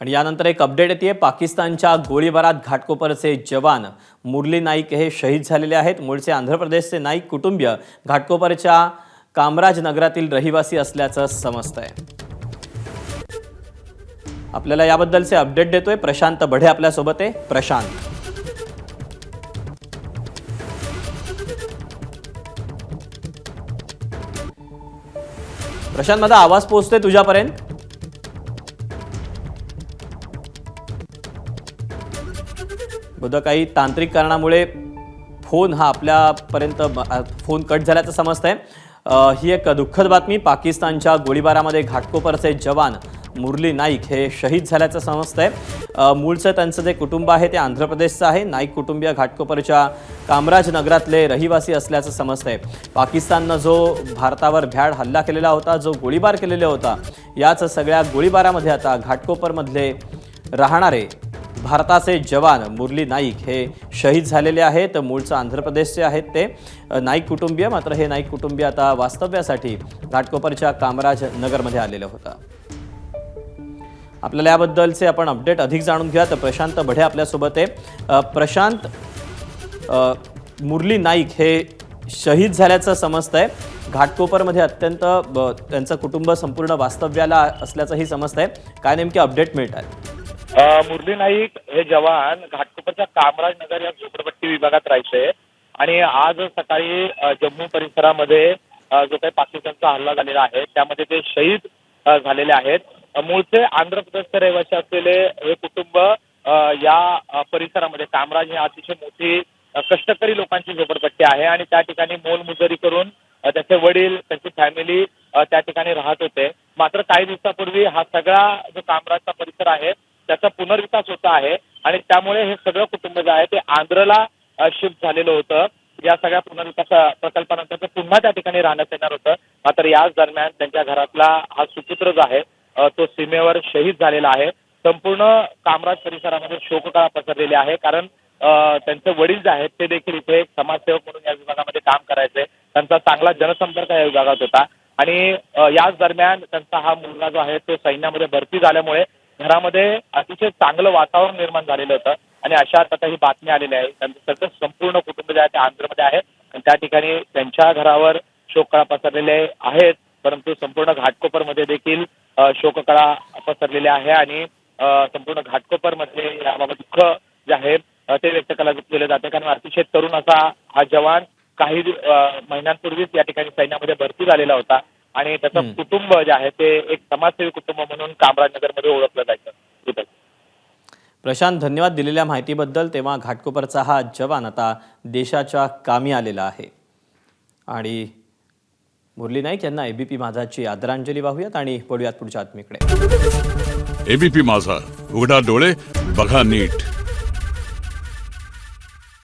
आणि यानंतर एक अपडेट येते. पाकिस्तानच्या गोळीबारात घाटकोपरचे जवान मुरली नाईक हे शहीद झालेले आहेत. मूळचे आंध्र प्रदेशचे नाईक कुटुंबीय घाटकोपरच्या कामराज नगरातील रहिवासी असल्याचं समजतंय. आपल्याला याबद्दलचे अपडेट देतोय. प्रशांत बढे आपल्यासोबत आहे. प्रशांत. प्रशांत माझा आवाज पोहोचतोय तुझ्यापर्यंत? बहुधा काही तांत्रिक कारणामुळे फोन हा आपल्यापर्यंत फोन कट झाल्याचं समजतंय. आहे ही एक दुःखद बातमी. पाकिस्तानच्या गोळीबारामध्ये घाटकोपरचे जवान मुरली नाईक हे शहीद झाल्याचं समजतंय. आहे मूळचं त्यांचं जे कुटुंब आहे ते आंध्र प्रदेशचं आहे. नाईक कुटुंबीय घाटकोपरच्या कामराज नगरातले रहिवासी असल्याचं समजतंय. पाकिस्ताननं जो भारतावर भ्याड हल्ला केलेला होता जो गोळीबार केलेला होता याच सगळ्या गोळीबारामध्ये आता घाटकोपरमधले राहणारे भारताचे जवान मुरली नाईक हे शहीद झालेले आहेत. मूळचं आंध्र प्रदेशचे आहेत ते. नाईक कुटुंबीय मात्र हे नाईक कुटुंबीय आता वास्तव्यासाठी घाटकोपरच्या कामराज नगरमध्ये आलेलं होतं. आपल्याला याबद्दलचे आपण अपडेट अधिक जाणून घ्या तर प्रशांत बढे आपल्यासोबत आहे. प्रशांत मुरली नाईक हे शहीद झाल्याचं समजतंय. घाटकोपरमध्ये अत्यंत ब- त्यांचं कुटुंब संपूर्ण वास्तव्याला असल्याचंही समजतंय. काय नेमके अपडेट मिळत आहेत? मुरली नाईक हे जवान घाटकोपरच्या कामराज नगर या झोपडपट्टी विभागात राहायचे. आणि आज सकाळी जम्मू परिसरामध्ये जो काही पाकिस्तानचा हल्ला झालेला आहे त्यामध्ये ते शहीद झालेले आहेत. मूळचे आंध्र प्रदेशचे रहिवासी असलेले हे कुटुंब या परिसरामध्ये कामराज ही अतिशय मोठी कष्टकरी लोकांची झोपडपट्टी आहे आणि त्या ठिकाणी मोलमजुरी करून त्याचे वडील त्यांची फॅमिली त्या ठिकाणी राहत होते. मात्र काही दिवसापूर्वी हा सगळा जो कामराजचा परिसर आहे त्याचा पुनर्विकास होत आहे. आणि त्यामुळे हे सगळं कुटुंब जे आहे ते आंध्रला शिफ्ट झालेलं होतं. या सगळ्या पुनर्विकास प्रकल्पानंतर ते पुन्हा त्या ठिकाणी राहण्यात येणार होतं. मात्र याच दरम्यान त्यांच्या घरातला हा सुपुत्र जो आहे तो सीमेवर शहीद झालेला आहे. संपूर्ण कामराज परिसरामध्ये शोककळा पसरलेली आहे. कारण त्यांचे वडील जे आहेत ते देखील इथे समाजसेवक म्हणून या विभागामध्ये काम करायचे. त्यांचा चांगला जनसंपर्क या विभागात होता. आणि याच दरम्यान त्यांचा हा मुलगा जो आहे तो सैन्यामध्ये भरती झाल्यामुळे घरामध्ये अतिशय चांगलं वातावरण निर्माण झालेलं होतं. आणि अशा आता ही बातमी आलेली आहे. त्यांचं सगळं संपूर्ण कुटुंब जे आहे ते आंध्रमध्ये आहे. आणि त्या ठिकाणी त्यांच्या घरावर शोककळा पसरलेले आहेत. परंतु संपूर्ण घाटकोपरमध्ये देखील शोककळा पसरलेली आहे. आणि संपूर्ण घाटकोपरमध्ये याबाबत दुःख जे आहे ते व्यक्त केलं केलं जातं. कारण अतिशय तरुण असा हा जवान काही महिन्यांपूर्वीच या ठिकाणी सैन्यामध्ये भरती झालेला होता. आणि त्याचं. कुटुंब जे आहे ते एक समाजसेवी कुटुंब म्हणून कामराजनगरमध्ये ओळखलं जायचं. प्रशांत धन्यवाद दिलेल्या माहितीबद्दल. तेव्हा घाटकोपरचा हा जवान आता देशाच्या कामी आलेला आहे. आणि मुरली नाईक यांना एबीपी माझाची आदरांजली वाहूयात आणि वळूयात पुढच्या आत्मीकडे. एबीपी माझा. उघडा डोळे बघा नीट.